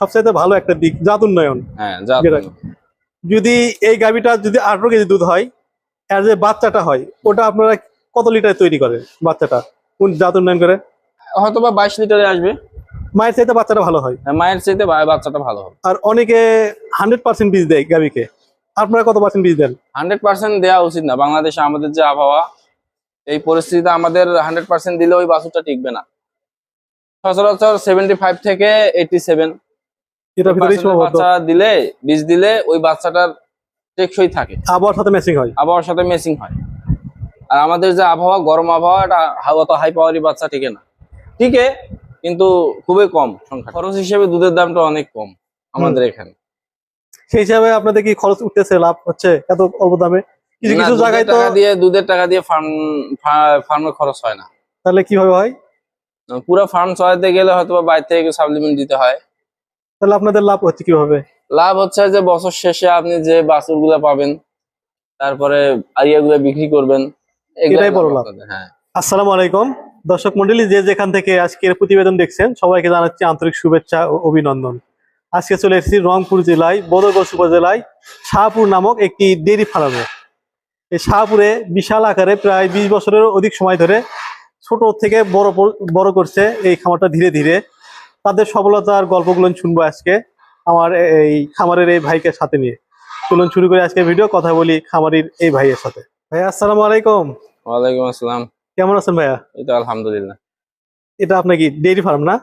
সবচাইতে ভালো একটা দিক জাত উন্নয়ন। হ্যাঁ যদি এই গাভিটা যদি আঠারো কেজি দুধ হয় আর যে বাচ্চাটা হয় ওটা আপনারা কত লিটার তৈরি করে বাচ্চাটা? কোন জাত উন্নয়ন করে? হয়তো বা বাইশ লিটারে আসবে। মায়ের চাইতে বাচ্চাটা ভালো হয়। হ্যাঁ, মায়ের চাইতে বাচ্চাটা ভালো হয় আর অনেকে হান্ড্রেড পার্সেন্ট বীজ দেয় গাভিকে। আপনারা কত পার্সেন্ট বীজ দেন? হান্ড্রেড পার্সেন্ট দেওয়া উচিত না। বাংলাদেশে আমাদের যে আবহাওয়া এই পরিস্থিতিতে আমাদের হান্ড্রেড পার্সেন্ট দিলে ওই বাছুরটা টিকবে না। সচরাচর সেভেন্টি ফাইভ থেকে এইটি সেভেন এটার ভিতরেই সীমাবদ্ধ। বাচ্চা দিলে বীজ দিলে ওই বাচ্চাটার টেকসই থাকে। আবহাওয়ার সাথে ম্যাচিং হয়। আবহাওয়ার সাথে মেসিং হয়। আর আমাদের যে আবহাওয়া গরম আবহাওয়া এটা হাই পাওয়ারই বাচ্চা টিকে না। টিকে কিন্তু খুবই কম সংখ্যা খরচ হিসেবে দুধের দামটা অনেক কম আমাদের এখানে। সেই হিসাবে আপনাদের কি খরচ উঠতেছে লাভ হচ্ছে এত অল্প দামে? কিছু কিছু জায়গায় তো টাকা দিয়ে দুধের টাকা দিয়ে ফার্ম ফার্মের খরচ হয় না। তাহলে কীভাবে হয়? পুরো ফার্ম চলাতে গেলে হয়তো বাইরে থেকে সাপ্লিমেন্ট দিতে হয়। তাহলে আপনাদের লাভ হচ্ছে কীভাবে? লাভ হচ্ছে যে বছর শেষে আপনি যে বাছুরগুলা পাবেন তারপরে আরিয়াগুলো বিক্রি করবেন এটাই বড় লাভ। হ্যাঁ। আসসালামু আলাইকুম। দর্শক মন্ডলী যে যেখান থেকে আজকের প্রতিবেদন দেখছেন সবাইকে জানাচ্ছি আন্তরিক শুভেচ্ছা ও অভিনন্দন। আজকে চলে এসেছি রংপুর জেলায় বদরগঞ্জ উপজেলায় শাহপুর নামক একটি ডেইরি ফার্মে। এই শাহপুরে বিশাল আকারে প্রায় বিশ বছরের অধিক সময় ধরে ছোট থেকে বড় বড় করছে এই খামারটা ধীরে ধীরে। তাদের সফলতার গল্পগুলো শুনব আজকে আমার এই খামারের এই ভাইকে সাথে নিয়ে। চলুন শুরু করে আজকে ভিডিও কথা বলি খামারির এই ভাইয়ের সাথে। ভাইয়া আসসালামু আলাইকুম। ওয়ালাইকুম আসসালাম। কেমন আছেন ভাইয়া? এই তো আলহামদুলিল্লাহ। এটা আপনার কি ডেইরি ফার্ম না?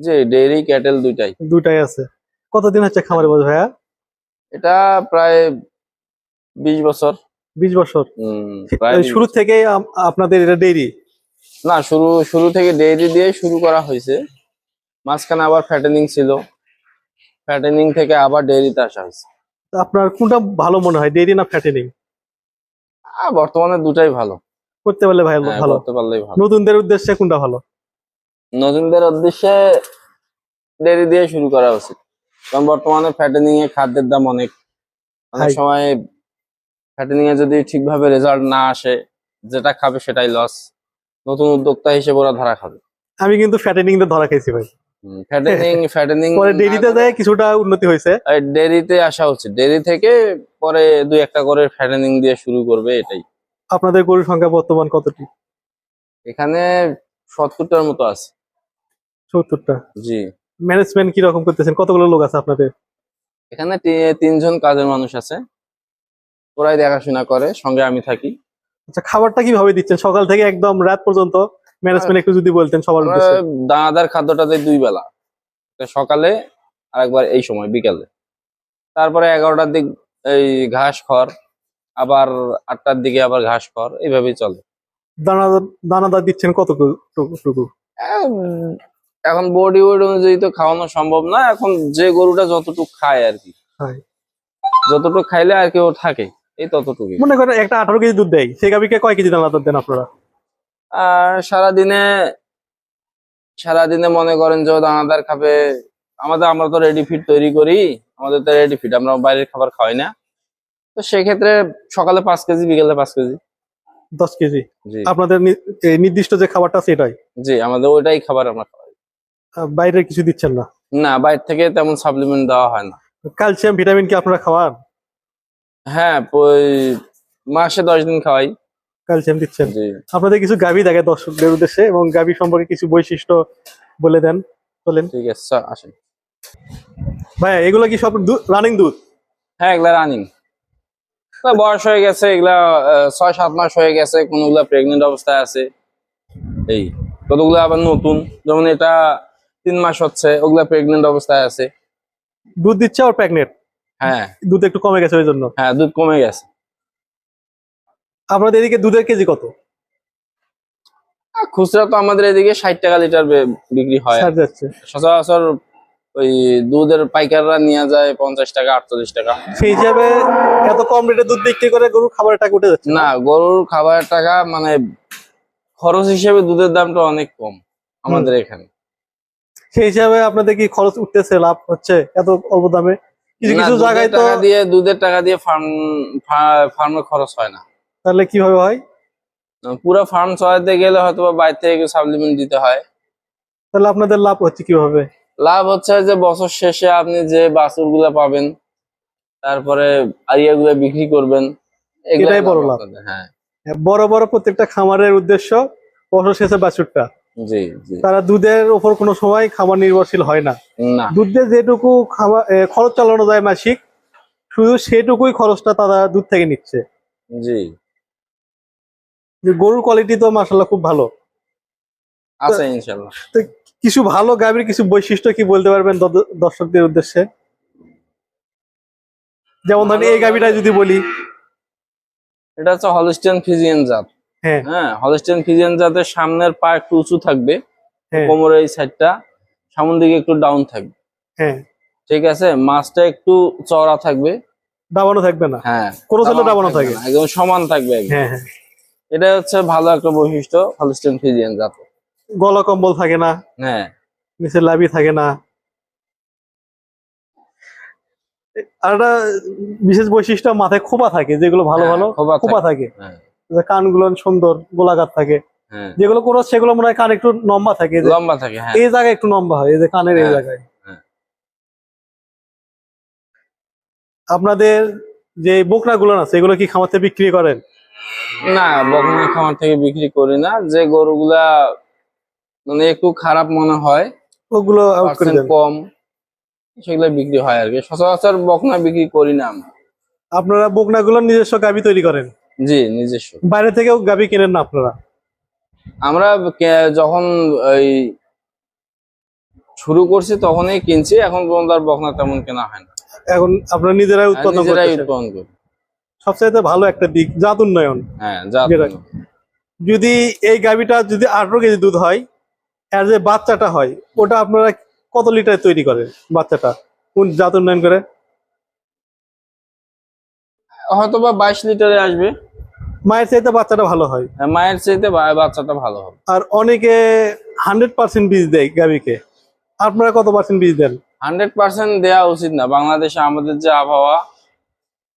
যে ডেইরি ক্যাটেল দুইটাই। দুটাই আছে। কতদিন হচ্ছে খামারে বল ভাইয়া? এটা প্রায় বিশ বছর। বিশ বছর। উম, প্রায় এই 20 শুরু থেকে আপনাদের এটা ডেইরি না শুরু শুরু থেকে ডেইরি দিয়ে শুরু করা হয়েছে। মাঝখানে আবার ফ্যাটেনিং ছিল। ফ্যাটেনিং থেকে আবার ডেইরিতে আসা হয়েছে। আপনার কোনটা ভালো মনে হয় ডেইরি না ফ্যাটেনিং বর্তমানে দুটাই ভালো। করতে পারলে ভাই হ্যাঁ, ভালো। করতে পারলেই ভালো। নতুনদের উদ্দেশ্যে কোনটা ভালো? নতুনদের উদ্দেশ্যে ডেরি দিয়ে শুরু করা উচিত। কারণ বর্তমানে ফ্যাটেনিং এ খাদ্যের দাম অনেক। অনেক সময় ফ্যাটেনিং এ যদি ঠিকভাবে রেজাল্ট না আসে যেটা খাবে সেটাই লস নতুন উদ্যোক্তা হিসেবে ওরা ধরা খাবে। আমি কিন্তু ফ্যাটেনিং ধরা খাইছি ভাই। ফ্যাটেনিং ফ্যাটেনিং পরে ডেইরিতে যায় কিছুটা উন্নতি হয়েছে। ডেরিতে আসা ডেরি থেকে পরে দুই একটা করে ফ্যাটেনিং দিয়ে শুরু করবে এটাই। আপনাদের গরুর সংখ্যা বর্তমান কতটি? এখানে সত্তরটার মতো আছে। সত্তরটা? জি। ম্যানেজমেন্ট কি রকম করতেছেন? কতগুলো লোক আছে আপনাদের? এখানে তিনজন কাজের মানুষ আছে। ওরাই দেখাশোনা করে সঙ্গে আমি থাকি। আচ্ছা খাবারটা কীভাবে দিচ্ছেন? সকাল থেকে একদম রাত পর্যন্ত ম্যানেজমেন্ট একটু যদি বলতেন সবার উদ্দেশ্যে। দানাদার খাদ্যটা দেই দুই বেলা। সকালে আর একবার এই সময় বিকালে। তারপরে এগারোটার দিক এই ঘাস খড় আবার আটটার দিকে আবার ঘাস খড় এইভাবেই চলে। দানাদার দানাদার দিচ্ছেন কতটুকু? এখন বডি ওয়েট অনুযায়ী তো খাওয়ানো সম্ভব না এখন যে গরুটা যতটুকু খায় আর কি। খায়। যতটুকু খাইলে আর কেউ থাকে এই ততটুকুই। মনে করেন একটা আঠারো কেজি দুধ দেয় সেই গাভিকে কয় কেজি দানাদার দেন আপনারা? আর সারাদিনে সারাদিনে মনে করেন যে দানাদার খাবে। আমাদের আমরা তো রেডি ফিড তৈরি করি। আমাদের তো রেডি ফিড আমরা বাইরের খাবার খাওয়াই না। তো সেক্ষেত্রে সকালে পাঁচ কেজি বিকেলে পাঁচ কেজি। দশ কেজি? আপনাদের এই নির্দিষ্ট যে খাবারটা সেটাই জি আমাদের ওইটাই খাবার আমরা খাওয়াই। আহ, বাইরের কিছু দিচ্ছেন না? না বাইরে থেকে তেমন সাপ্লিমেন্ট দেওয়া হয় না। ক্যালসিয়াম ভিটামিন কি আপনারা খাওয়ান? হ্যাঁ ওই মাসে দশ দিন খাওয়াই। ক্যালসিয়াম দিচ্ছেন। আপনাদের কিছু গাভি দেখে দর্শকদের উদ্দেশ্যে এবং গাভি সম্পর্কে কিছু বৈশিষ্ট্য বলে দেন। বলেন ঠিক আছে চল, আসেন। ভাই এগুলো কি সব রানিং দুধ? হ্যাঁ এগুলা রানিং বয়স হয়ে গেছে এগুলা ছয় সাত মাস হয়ে গেছে কোনগুলা প্রেগনেন্ট অবস্থায় আছে। এই কতগুলো আবার নতুন? যেমন এটা তিন মাস হচ্ছে ওগুলা প্রেগনেন্ট অবস্থায় আছে। দুধ দিচ্ছে আর প্রেগনেন্ট হ্যাঁ। দুধ একটু কমে গেছে ওই জন্য। হ্যাঁ দুধ কমে গেছে। আপনাদের এদিকে দুধের কেজি কত? খুচরা তো আমাদের এদিকে ষাট টাকা লিটার বিক্রি হয়। সচরাচর ওই দুধের পাইকাররা নিয়ে যায় পঞ্চাশ টাকা আটচল্লিশ টাকা। সেই হিসাবে এত কম রেটে দুধ বিক্রি করে গরু খাবারের টাকা উঠে যাচ্ছে। না গরুর খাবারের টাকা মানে খরচ হিসেবে দুধের দামটা অনেক কম আমাদের এখানে। সেই হিসাবে আপনাদের কি খরচ উঠতেছে লাভ হচ্ছে এত অল্প দামে? কিছু কিছু জায়গায় তো দিয়ে দুধের টাকা দিয়ে ফার্ম ফার্মের খরচ হয় না। তাহলে কীভাবে হয়? পুরো ফার্ম চলাতে গেলে হয়তো বা বাইরে থেকে সাপ্লিমেন্ট দিতে হয়। তাহলে আপনাদের লাভ হচ্ছে কীভাবে? লাভ হচ্ছে যে বছর শেষে আপনি যে বাছুরগুলা পাবেন তারপরে আরিয়া গুলা বিক্রি করবেন এটাই বড় লাভ। হ্যাঁ। বড় বড় প্রত্যেকটা খামারের উদ্দেশ্য বছর শেষে বাছুরটা। জি জি। তারা দুধের উপর কোনো সময় খামার নির্ভরশীল হয় না। না। দুধে যেটুকু খাবার খরচ চালানো যায় মাসিক শুধু সেটুকুই খরচটা তারা দুধ থেকে নিচ্ছে। জি। যে গরুর কোয়ালিটি তো মাসাল্লাহ খুব ভালো। আছে ইনশাল্লাহ তো কিছু ভালো গাভীর কিছু বৈশিষ্ট্য কি বলতে পারবেন দর্শকদের উদ্দেশ্যে? যেমন ধরেন এই গাভীটা যদি বলি। এটা হচ্ছে হলিস্টিয়ান ফিজিয়ান জাত। হ্যাঁ। হ্যাঁ ফিজিয়ান জাতের সামনের পা একটু উঁচু থাকবে হ্যাঁ। কোমরের এই সাইডটা সামন দিকে একটু ডাউন থাকবে। হ্যাঁ। ঠিক আছে? মাছটা একটু চওড়া থাকবে। দাবানো থাকবে না? হ্যাঁ। কোনো দাবানো থাকে। না, একদম সমান থাকবে হ্যাঁ। এটা হচ্ছে ভালো একটা বৈশিষ্ট্য হলিস্টিয়ান ফিজিয়ান জাত গলা কম্বল থাকে না হ্যাঁ। নিচে লাভি থাকে না। আর একটা বিশেষ বৈশিষ্ট্য মাথায় খোপা থাকে যেগুলো ভালো হ্যাঁ, ভালো খোপা থাকে। হ্যাঁ। যে কানগুলো সুন্দর গোলাকার থাকে। হ্যাঁ। যেগুলো কোনো সেগুলো মনে হয় কান একটু লম্বা থাকে লম্বা থাকে এই জায়গায় একটু লম্বা হয় এই যে কানের এই জায়গায়। আপনাদের যে বোকনা গুলো আছে এগুলো কি খামাতে বিক্রি করেন? না বকনা খামার থেকে বিক্রি করি না। যে গরুগুলা মানে একটু খারাপ মনে হয় ওগুলো কম সেগুলো বিক্রি হয় আর কি। সচরাচর বকনা বিক্রি করি না আমরা। আপনারা বোকনা গুলো নিজস্ব গাবি তৈরি করেন? জি নিজস্ব। বাইরে থেকেও গাবি কেনেন না আপনারা? আমরা যখন ওই শুরু করছি তখনই কিনছি এখন পর্যন্ত আর বকনা তেমন কেনা হয় না। এখন আপনারা নিজেরাই উৎপাদন নিজেরাই উৎপাদন করি সবচাইতে ভালো একটা দিক জাত উন্নয়ন। হ্যাঁ যদি এই গাবিটা যদি আঠারো কেজি দুধ হয় আর যে বাচ্চাটা হয় ওটা আপনারা কত লিটার তৈরি করে বাচ্চাটা? কোন জাত উন্নয়ন করে? হয়তো বা বাইশ লিটারে আসবে। মায়ের চাইতে বাচ্চাটা ভালো হয়। হ্যাঁ, মায়ের চাইতে বাচ্চাটা ভালো হবে। আর অনেকে হান্ড্রেড পার্সেন্ট বীজ দেয় গাবিকে আপনারা কত পার্সেন্ট বীজ দেন? হান্ড্রেড পার্সেন্ট দেওয়া উচিত না। বাংলাদেশে আমাদের যে আবহাওয়া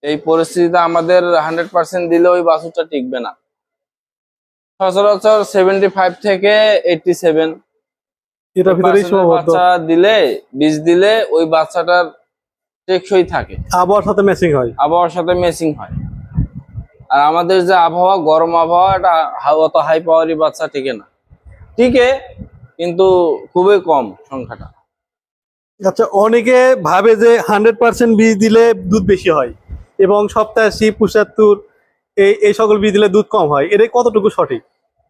এই পরিস্থিতিতে আমাদের হান্ড্রেড পার্সেন্ট দিলে ওই বাছুরটা টিকবে না। সচরাচর সেভেন্টি ফাইভ থেকে এইটটি সেভেন ভিতরেই বাচ্চা দিলে বীজ দিলে ওই বাচ্চাটার টেকসই থাকে। আবহাওয়ার সাথে ম্যাচিং হয়। আবহাওয়ার সাথে ম্যাচিং হয়। আর আমাদের যে আবহাওয়া গরম আবহাওয়া এটা অত হাই পাওয়ারই বাচ্চা টিকে না। টিকে কিন্তু খুবই কম সংখ্যাটা। আচ্ছা অনেকে ভাবে যে হান্ড্রেড পার্সেন্ট বীজ দিলে দুধ বেশি হয়। এবং সপ্তাশি পঁচাত্তর এই এই সকল বীজ দিলে দুধ কম হয়। এটা কতটুকু সঠিক?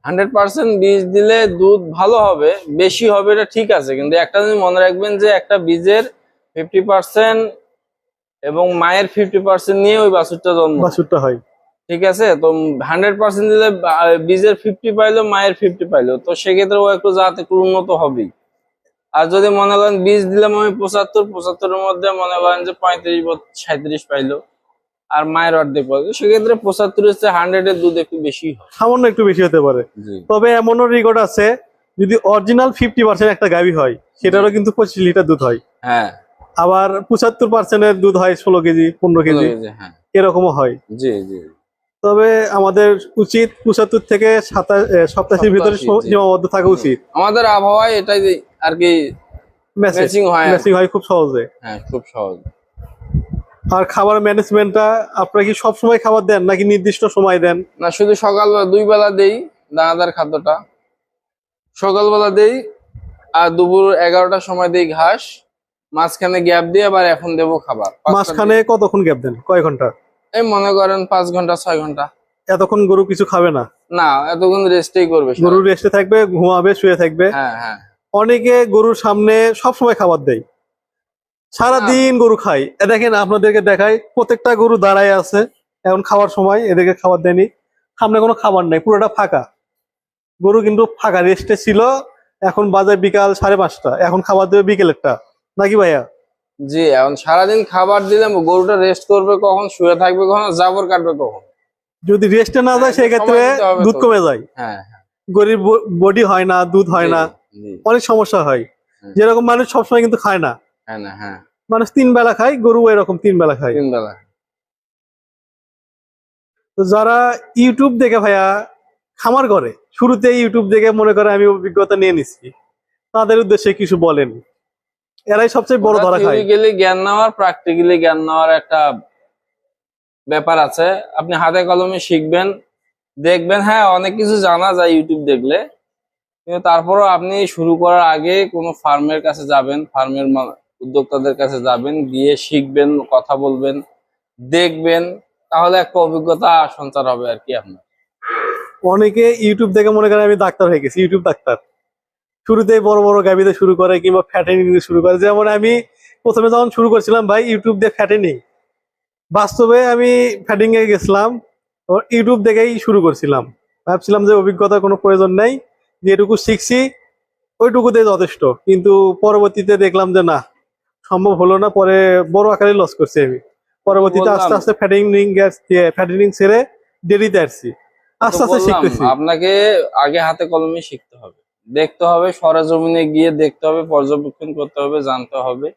হান্ড্রেড পার্সেন্ট বীজ দিলে দুধ ভালো হবে বেশি হবে এটা ঠিক আছে কিন্তু একটা জিনিস মনে রাখবেন যে একটা বীজের ফিফটি পার্সেন্ট এবং মায়ের ফিফটি পার্সেন্ট নিয়ে ওই বাছুরটা জন্ম। বাছুরটা হয়। ঠিক আছে? তো হান্ড্রেড পার্সেন্ট দিলে বীজের ফিফটি পাইলো মায়ের ফিফটি পাইলো তো সেক্ষেত্রে ও একটু জাত একটু উন্নত হবেই। আর যদি মনে করেন বীজ দিলাম আমি পঁচাত্তর পঁচাত্তরের মধ্যে মনে করেন যে পঁয়ত্রিশ সাঁত্রিশ পাইলো আর মায়ের অর্ধেক পাইলো সেক্ষেত্রে পঁচাত্তরের চেয়ে হান্ড্রেডের দুধ একটু বেশি হয়। সামান্য একটু বেশি হতে পারে। তবে এমনও রেকর্ড আছে যদি অরিজিনাল ফিফটি পার্সেন্ট একটা গাভী হয় সেটারও কিন্তু পঁচিশ লিটার দুধ হয়। হ্যাঁ। আবার পঁচাত্তর পার্সেন্টের দুধ হয় ষোলো কেজি পনেরো কেজি হ্যাঁ। এরকমও হয়। জি জি। তবে আমাদের উচিত পঁচাত্তর থেকে সাতাশ সপ্তাহের ভিতরে সীমাবদ্ধ থাকা উচিত। আমাদের আবহাওয়ায় এটাই আর কি ম্যাচিং ম্যাচিং হয় ম্যাচিং হয় খুব সহজে। হ্যাঁ খুব সহজ। আর খাবার ম্যানেজমেন্টটা আপনারা কি সব সময় খাবার দেন নাকি নির্দিষ্ট সময় দেন? না শুধু সকালবেলা দুই বেলা দেই দানাদার খাদ্যটা। সকালবেলা দেই আর দুপুর এগারোটার সময় দেই ঘাস। মাঝখানে গ্যাপ দিয়ে আবার এখন দেবো খাবার। মাঝখানে কতক্ষণ গ্যাপ দেন? কয় ঘণ্টা? এই মনে করেন পাঁচ ঘণ্টা ছয় ঘণ্টা। এতক্ষণ গরু কিছু খাবে না? না এতক্ষণ রেস্টেই করবে গরু রেস্টে থাকবে ঘুমাবে শুয়ে থাকবে। হ্যাঁ হ্যাঁ। অনেকে গরুর সামনে সব সময় খাবার দেয়। সারা দিন গরু খায় এ দেখেন আপনাদেরকে দেখাই প্রত্যেকটা গরু দাঁড়ায় আছে। এখন খাওয়ার সময় এদেরকে খাবার দেয়নি। সামনে কোনো খাবার নাই পুরোটা ফাঁকা। গরু কিন্তু ফাঁকা রেস্টে ছিল। এখন বাজে বিকাল সাড়ে পাঁচটা। এখন খাবার দেবে বিকেলেরটা নাকি ভাইয়া? জি এখন সারাদিন খাবার দিলাম গরুটা রেস্ট করবে কখন শুয়ে থাকবে কখন জাবর কাটবে কখন? যদি রেস্টে না যায় হ্যাঁ, সেক্ষেত্রে দুধ কমে যায়। হ্যাঁ হ্যাঁ। গরিব বডি হয় না দুধ হয় না। অনেক সমস্যা হয়। যেরকম মানুষ সবসময় কিন্তু খায় না। হ্যাঁ হ্যাঁ। মানুষ তিন বেলা খায় গরু এরকম তিন বেলা খায়। তিন বেলা। তো যারা ইউটিউব দেখে ভাইয়া খামার করে শুরুতে ইউটিউব দেখে মনে করে আমি অভিজ্ঞতা নিয়ে নিচ্ছি তাদের উদ্দেশ্যে কিছু বলেন। এরাই সবচেয়ে বড় ধরা খায়। থিওরিক্যালি জ্ঞান নেওয়ার প্র্যাকটিক্যালি জ্ঞান নেওয়ার একটা ব্যাপার আছে। আপনি হাতে কলমে শিখবেন দেখবেন হ্যাঁ অনেক কিছু জানা যায় ইউটিউব দেখলে। কিন্তু তারপরও আপনি শুরু করার আগে কোনো ফার্মের কাছে যাবেন ফার্মের উদ্যোক্তাদের কাছে যাবেন, গিয়ে শিখবেন, কথা বলবেন, দেখবেন, তাহলে একটা অভিজ্ঞতা সঞ্চার হবে আর কি আপনার। অনেকে ইউটিউব দেখে মনে করেন আমি ডাক্তার হয়ে গেছি, ইউটিউব ডাক্তার। শুরুতেই বড় বড় গাবিতে শুরু করে কিংবা ফ্যাটেনিং দিয়ে শুরু করে। যেমন আমি প্রথমে যখন শুরু করছিলাম, ভাই, ইউটিউব দিয়ে ফ্যাটেনিং বাস্তবে আমি ফ্যাটিং এ গেছিলাম ইউটিউব দেখেই শুরু করছিলাম। ভাবছিলাম যে অভিজ্ঞতার কোনো প্রয়োজন নেই, যেটুকু শিখছি ওইটুকুতে যথেষ্ট। কিন্তু পরবর্তীতে দেখলাম যে না সম্ভব হলো না পরে বড় আকারে লস করছি আমি। পরবর্তীতে আস্তে। আস্তে ফ্যাটিনিং ফ্যাটিনিং ছেড়ে দেরিতে আসছি। আস্তে আস্তে শিখতেছি। আপনাকে আগে হাতে কলমে শিখতে হবে। দেখতে হবে সরেজমিনে গিয়ে দেখতে হবে পর্যবেক্ষণ করতে হবে জানতে হবে।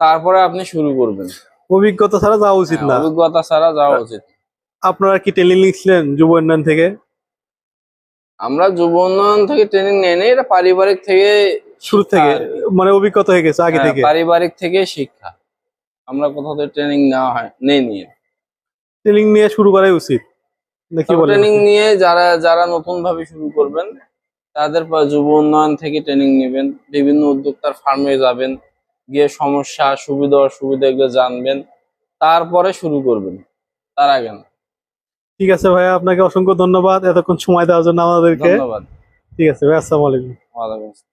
তারপরে আপনি শুরু করবেন। অভিজ্ঞতা ছাড়া যাওয়া উচিত হ্যাঁ, না। অভিজ্ঞতা ছাড়া যাওয়া উচিত আপনারা কি ট্রেনিং নিচ্ছিলেন যুব উন্নয়ন থেকে? আমরা যুব উন্নয়ন থেকে ট্রেনিং নেই এটা পারিবারিক থেকে শুরু থেকে মানে অভিজ্ঞতা হয়ে গেছে আগে হ্যাঁ, থেকে? পারিবারিক থেকে শিক্ষা। আমরা কোথাও থেকে ট্রেনিং নেওয়া হয় নেই নিয়ে। ট্রেনিং নিয়ে শুরু করাই উচিত না কি বলেন? ট্রেনিং নিয়ে যারা যারা নতুন ভাবে শুরু করবেন তাদের পর যুব উন্নয়ন থেকে ট্রেনিং নেবেন বিভিন্ন উদ্যোক্তার ফার্মে যাবেন গিয়ে সমস্যা সুবিধা অসুবিধা এগুলো জানবেন তারপরে শুরু করবেন তার আগে না। ঠিক আছে ভাই আপনাকে অসংখ্য ধন্যবাদ এতক্ষণ সময় দেওয়ার জন্য আমাদেরকে। ধন্যবাদ। ঠিক আছে ভাই আসসালামু আলাইকুম। ওয়ালাইকুম আসসালাম।